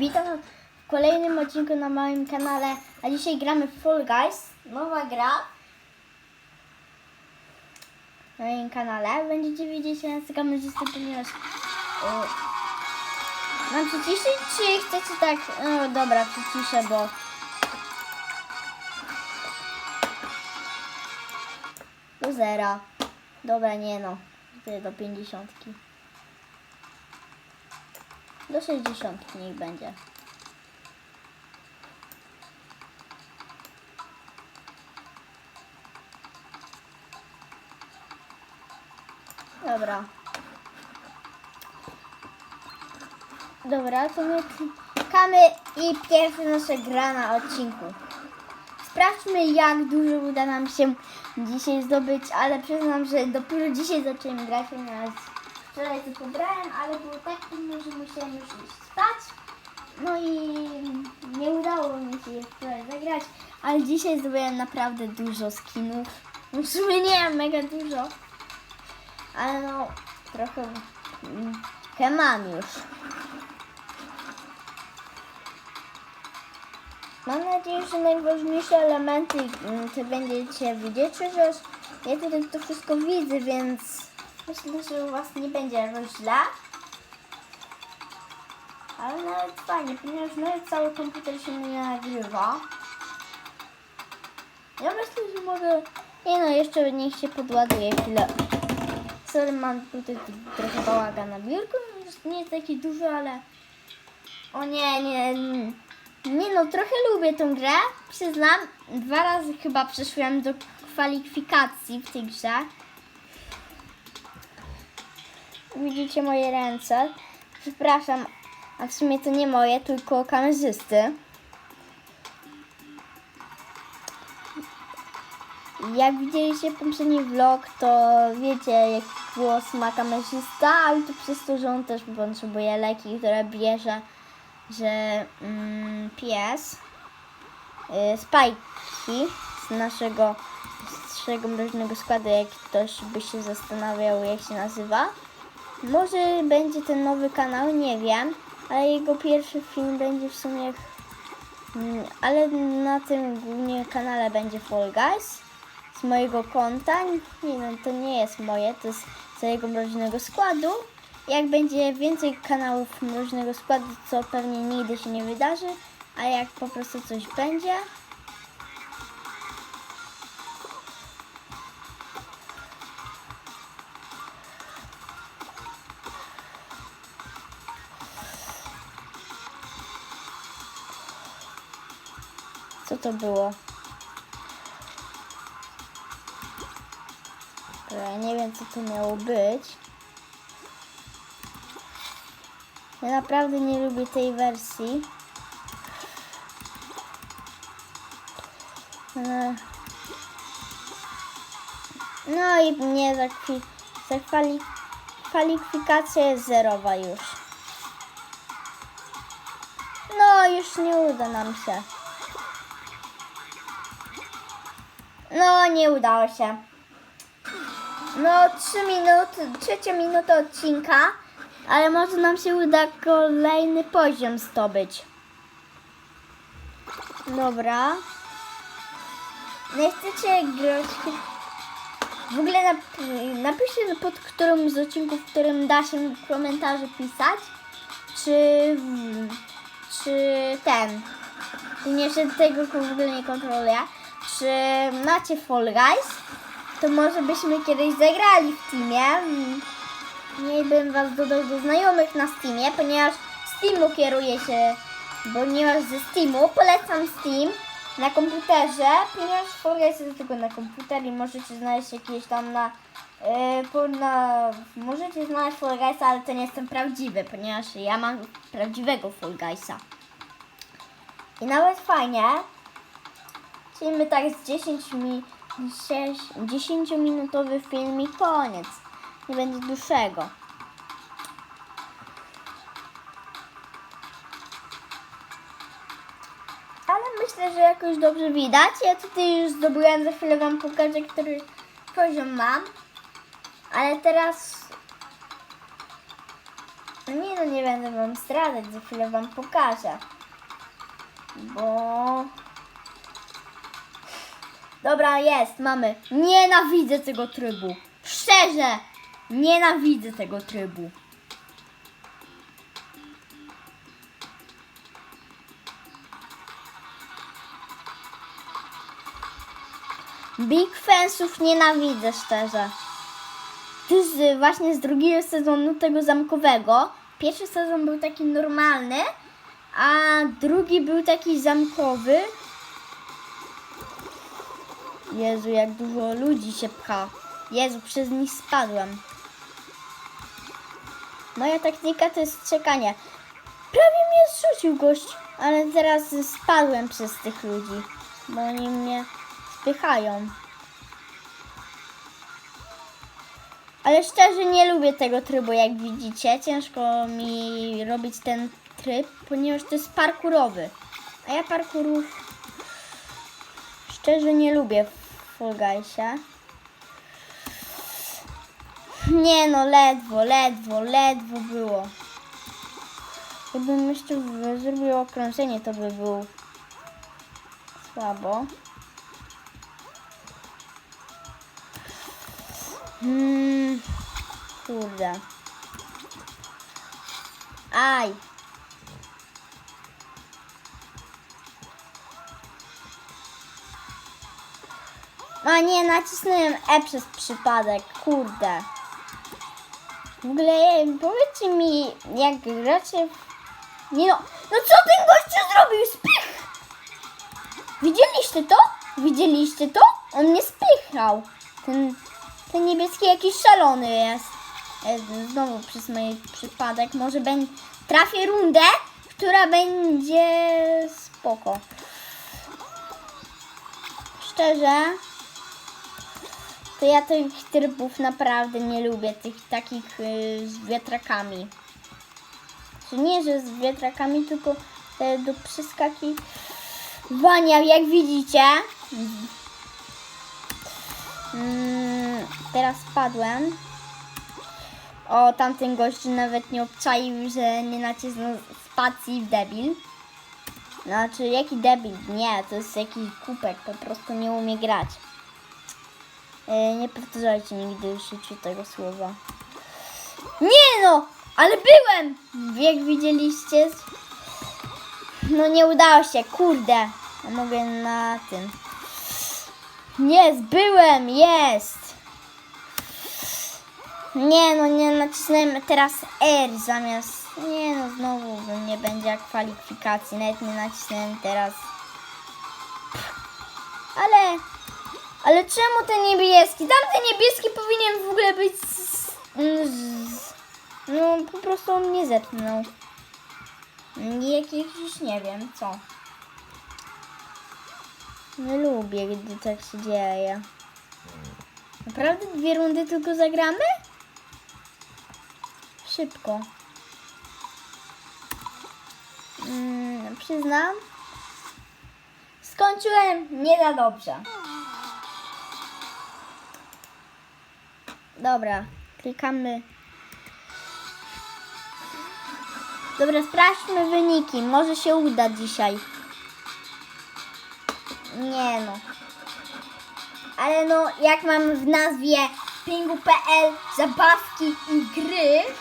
Witam w kolejnym odcinku na moim kanale, a dzisiaj gramy w Fall Guys, nowa gra na moim kanale. Będziecie widzieć na kamerzysty, ponieważ e, mam przyciszyć, czy chcecie tak, no dobra, przyciszę, bo do zera. Dobra, nie no, do pięćdziesiątki. Do 60 niech będzie. Dobra. Dobra, to my klikamy i pierwsza nasza gra na odcinku. Sprawdźmy jak dużo uda nam się dzisiaj zdobyć, ale przyznam, że dopiero dzisiaj zacząłem grać, ponieważ wczoraj tylko grałem, ale było tak trudno, że musiałem już iść spać. No i nie udało mi się jeszcze wczoraj zagrać, ale dzisiaj zdobyłem naprawdę dużo skinów. W sumie nie mega dużo, ale no trochę mm, trochę mam już. Mam nadzieję, że najważniejsze elementy mm, to będziecie widzieć, chociaż ja tutaj to wszystko widzę, więc myślę, że u Was nie będzie źle. Ale nawet fajnie, ponieważ nawet cały komputer się nie nagrywa. Ja myślę, że mogę... Nie no, jeszcze niech się podładuje chwilę. Sorry, mam tutaj trochę bałaga na biurku. Nie jest taki duży, ale... O nie, nie... Nie no, trochę lubię tą grę. Przyznam, dwa razy chyba przeszłam do kwalifikacji w tej grze. Widzicie moje ręce. Przepraszam, a w sumie to nie moje, tylko kamerzysty. Jak widzieliście poprzedni vlog, to wiecie jak głos ma kamerzysta, ale to przez to, że on też potrzebuje leki, które bierze, że mm, pies y, Spajki z naszego, z naszego mroźnego składu, jak ktoś by się zastanawiał jak się nazywa. Może będzie ten nowy kanał, nie wiem, ale jego pierwszy film będzie w sumie, mm, ale na tym głównie kanale będzie Fall Guys z mojego konta. Nie no, to nie jest moje, to jest całego mroźnego składu. Jak będzie więcej kanałów mroźnego składu, co pewnie nigdy się nie wydarzy, a jak po prostu coś będzie, co to było? Ja nie wiem, co to miało być. Ja naprawdę nie lubię tej wersji. E, No i nie zakwi- zakwali- kwalifikacja jest zerowa już. No, już nie uda nam się. No, nie udało się. No, 3 minuty, trzecia minuta odcinka, ale może nam się uda kolejny poziom zdobyć. Dobra. Nie chcecie grać? W ogóle nap- napiszcie pod którym z odcinków, w którym da się w komentarzu pisać, czy, czy ten, nie, że tego w ogóle nie kontroluję, czy macie Fall Guys, to może byśmy kiedyś zagrali w Teamie. Nie bym was dodał do znajomych na Steamie, ponieważ Steamu kieruje się, ponieważ ze Steamu polecam Steam na komputerze, ponieważ Fall Guys jest tylko na komputer i możecie znaleźć jakieś tam na, yy, na możecie znaleźć Fall Guysa, ale to nie jestem prawdziwy, ponieważ ja mam prawdziwego Fall Guysa. I nawet fajnie, Czyli my tak z 10 mi 10-minutowy film i koniec. Nie będzie dłuższego. Ale myślę, że jakoś dobrze widać. Ja tutaj już zdobyłem, za chwilę Wam pokażę, który poziom mam. Ale teraz... No nie no, nie będę wam zdradzać, za chwilę wam pokażę. Bo... Dobra, jest, mamy. Nienawidzę tego trybu. Szczerze, nienawidzę tego trybu. Big Fansów nienawidzę szczerze. To jest y, właśnie z drugiego sezonu tego zamkowego. Pierwszy sezon był taki normalny, a drugi był taki zamkowy. Jezu, jak dużo ludzi się pcha. Jezu, przez nich spadłem. Moja taktyka to jest czekanie. Prawie mnie zrzucił gość, ale teraz spadłem przez tych ludzi, bo oni mnie spychają. Ale szczerze nie lubię tego trybu, jak widzicie. Ciężko mi robić ten tryb, ponieważ to jest parkurowy. A ja parkurów szczerze nie lubię w Fall Guysie. Nie no, ledwo, ledwo, ledwo było. Gdybym jeszcze zrobił okrążenie, to by był słabo. Hmm, kurde. Aj. A nie, nacisnąłem E przez przypadek, kurde. W ogóle powiedzcie mi, jak gracie w... Nie no, no co ten gościu zrobił? Spych! Widzieliście to? Widzieliście to? On mnie spychał. Ten, ten niebieski jakiś szalony jest. E, Znowu przez mój przypadek. Może ben, trafię rundę, która będzie spoko. Szczerze, to ja tych trybów naprawdę nie lubię. Tych takich y, z wiatrakami. Czy nie, że z wiatrakami, tylko te do przeskakiwania, jak widzicie. Mm, teraz spadłem. O, tamten gość nawet nie obczaił, że nie nacisnął spacji w debil. Znaczy, jaki debil? Nie, to jest jakiś kupek, po prostu nie umie grać. E, nie powtarzajcie nigdy w życiu tego słowa. Nie no! Ale byłem! Jak widzieliście. No nie udało się, kurde. Ja mogę na tym. Jest, byłem, jest. Nie no, nie nacisnąłem teraz R zamiast... Nie no, znowu nie będzie kwalifikacji. Nawet nie nacisnąłem teraz. Ale... Ale czemu ten niebieski? Tamten niebieski powinien w ogóle być z... z... No, po prostu on mnie zepnął. Jak jakiś, nie wiem, co. Nie lubię, gdy tak się dzieje. Naprawdę dwie rundy tylko zagramy? Szybko. Mm, przyznam. Skończyłem nie za dobrze. Dobra, klikamy. Dobra, sprawdźmy wyniki. Może się uda dzisiaj. Nie no. Ale no, jak mam w nazwie pingu.pl zabawki i gry,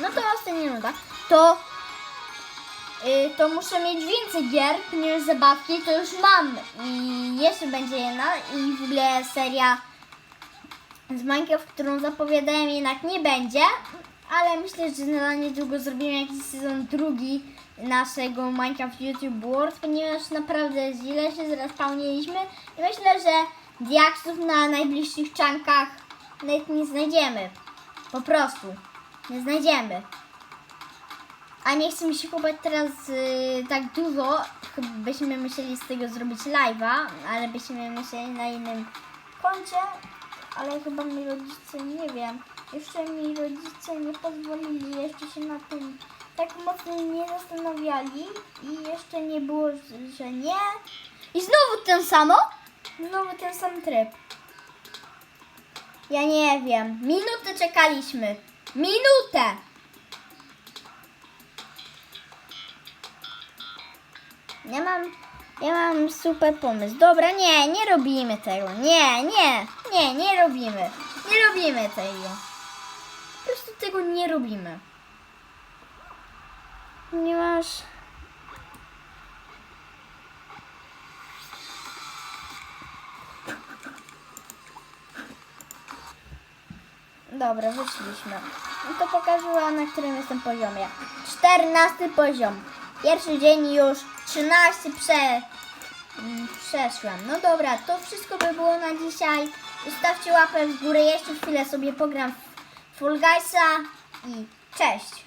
no to to nie nuda, to, y, to muszę mieć więcej gier, ponieważ zabawki to już mam. I jeszcze będzie jedna i w ogóle seria z Minecraft, którą zapowiadałem jednak nie będzie, ale myślę, że na niedługo zrobimy jakiś sezon drugi naszego Minecraft YouTube World, ponieważ naprawdę źle się zrespawnieliśmy i myślę, że diaksów na najbliższych czankach nawet nie znajdziemy. Po prostu. Nie znajdziemy. A nie chcę mi się kupować teraz y, tak dużo, byśmy musieli z tego zrobić live'a, ale byśmy musieli na innym koncie, ale chyba mi rodzice, nie wiem, jeszcze mi rodzice nie pozwolili, jeszcze się na tym tak mocno nie zastanawiali i jeszcze nie było, że nie. I znowu ten samo? Znowu ten sam tryb. Ja nie wiem. Minutę czekaliśmy. Minutę! Ja mam, ja mam super pomysł. Dobra, nie, nie robimy tego. Nie, nie nie, nie robimy. Nie robimy tego. Po prostu tego nie robimy. Ponieważ... Dobra, wyszliśmy. No to pokażę wam, na którym jestem poziomie. 14 poziom. Pierwszy dzień już 13 prze... mm, przeszłam. No dobra, to wszystko by było na dzisiaj. Zostawcie łapę w górę. Jeszcze chwilę sobie pogram w Guysa i cześć.